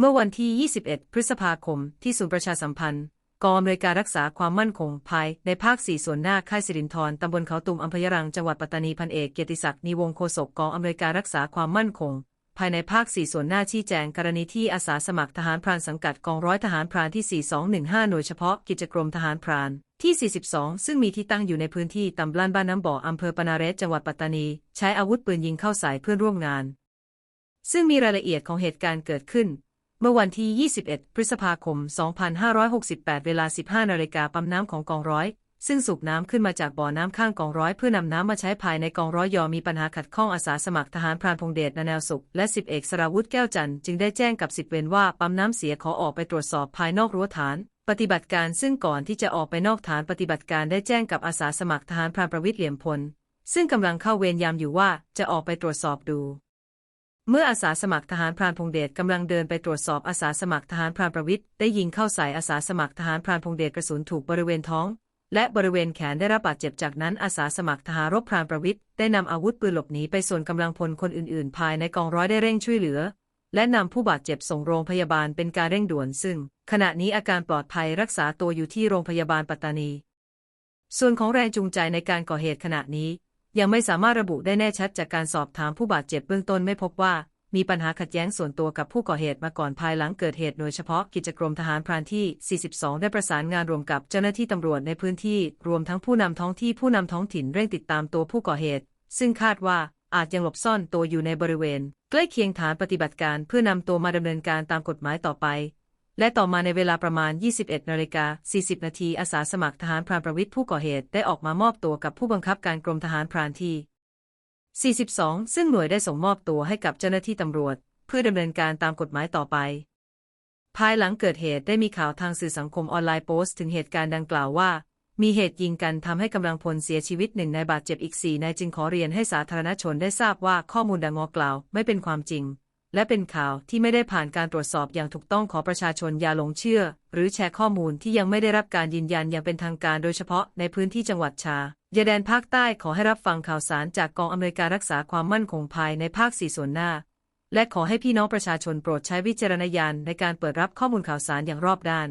เมื่อวันที่ 21 พฤษภาคม ที่ศูนย์ประชาสัมพันธ์ กองอำนวยการรักษาความมั่นคงภายในภาค 4 ส่วนหน้าค่ายสิรินธรตำบลเขาตุมอำเภอยะรัง จังหวัดปัตตานี พันเอกเกียรติศักดิ์นีวงศ์โฆษกกองอำนวยการรักษาความมั่นคง ภายในภาค 4 ส่วนหน้าชี้แจงกรณีที่อาสาสมัครทหารพรานสังกัดกองร้อยทหารพรานที่ 4215 หน่วยเฉพาะกิจกรมทหารพรานที่ 42 ซึ่งมีที่ตั้งอยู่ในพื้นที่ตำบลบ้านน้ำบ่ออำเภอปนาเรศจังหวัดปัตตานี ใช้อาวุธปืนยิงเข้าใส่เพื่อนร่วมงาน ซึ่งมีรายละเอียดของเหตุการณ์เกิดขึ้น เมื่อวันที่ 21 พฤษภาคม 2568 เวลา 15 นาฬิกาปั๊มน้ำของกองร้อย ซึ่งสูบน้ำขึ้นมาจากบ่อน้ำข้างกองร้อยเพื่อนำน้ำมาใช้ภายในกองร้อยยอมีปัญหาขัดข้องอาสาสมัครทหารพรานพงเดชนาแนวสุข และสิบเอกสราวุธแก้วจันทร์จึงได้แจ้งกับสิบเวรว่าปั๊มน้ำเสียขอออกไปตรวจสอบภายนอกรั้วฐาน ปฏิบัติการซึ่งก่อนที่จะออกไปนอกฐานปฏิบัติการได้แจ้งกับอาสาสมัครทหารพรานประวิทย์เหลี่ยมพลซึ่งกำลังเข้าเวรยามอยู่ว่าจะออกไปตรวจสอบดู เมื่ออาสาสมัครทหารพรานพงเดชกำลังเดินไปตรวจสอบอาสาสมัครทหารพรานประวิทย์ได้ยิงเข้าใส่อาสาสมัครทหารพรานพงเดชกระสุนถูกบริเวณท้อง และบริเวณแขนได้รับบาดเจ็บจากนั้นอาสาสมัครทหารรบพรานประวิทย์ได้นำอาวุธปืนหลบหนีไปส่วนกำลังพลคนอื่นๆ ภายในกองร้อยได้เร่งช่วยเหลือ และนำผู้บาดเจ็บส่งโรงพยาบาลเป็นการเร่งด่วนซึ่ง ขณะนี้อาการปลอดภัยรักษาตัวอยู่ที่โรงพยาบาลปัตตานี ส่วนของแรงจูงใจในการก่อเหตุขณะนี้ ยังไม่สามารถระบุได้แน่ชัดจากการสอบถามผู้บาดเจ็บเบื้องต้นไม่พบว่า มีปัญหาขัดแย้งส่วนตัวกับผู้ก่อเหตุมาก่อนภายหลังเกิดเหตุโดยเฉพาะกิจกรมทหารพรานที่ 42 ได้ประสานงานรวมกับเจ้าหน้าที่ตำรวจในพื้นที่ รวมทั้งผู้นำท้องที่ผู้นำท้องถิ่นเร่งติดตามตัวผู้ก่อเหตุ ซึ่งคาดว่าอาจยังหลบซ่อนตัวอยู่ในบริเวณ ใกล้เคียงฐานปฏิบัติการเพื่อนำตัวมาดำเนินการตามกฎหมายต่อไป และต่อมาในเวลาประมาณ 21นาฬิกา40 นาทีอาสาสมัครทหารพรานประวิทย์ผู้ก่อเหตุได้ออกมามอบตัวกับผู้บังคับการกรมทหารพรานที่ 42 ซึ่งหน่วยได้ส่งมอบตัวให้กับเจ้าหน้าที่ตำรวจ เพื่อดำเนินการตามกฎหมายต่อไป ภายหลังเกิดเหตุได้มีข่าวทางสื่อสังคมออนไลน์โพสต์ถึงเหตุการณ์ดังกล่าวว่า มีเหตุยิงกันทำให้กำลังพลเสียชีวิตหนึ่งนายบาดเจ็บอีกสี่นายจึงขอเรียนให้สาธารณชนได้ทราบว่าข้อมูลดังกล่าวไม่เป็นความจริง และเป็นข่าวที่ไม่ได้ผ่านการตรวจสอบอย่างถูกต้องขอประชาชนอย่าหลงเชื่อ หรือแชร์ข้อมูลที่ยังไม่ได้รับการยืนยันอย่างเป็นทางการโดยเฉพาะในพื้นที่จังหวัดชายาแดนภาคใต้ขอให้รับฟังข่าวสารจากกองอำนวยการรักษาความมั่นคงภายในภาคสี่ส่วนหน้า และขอให้พี่น้องประชาชนโปรดใช้วิจารณญาณในการเปิดรับข้อมูลข่าวสารอย่างรอบด้าน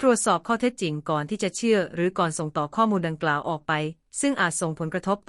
ตรวจสอบข้อเท็จจริงก่อนที่จะเชื่อ หรือก่อนส่งต่อข้อมูลดังกล่าวออกไป ซึ่งอาจส่งผลกระทบ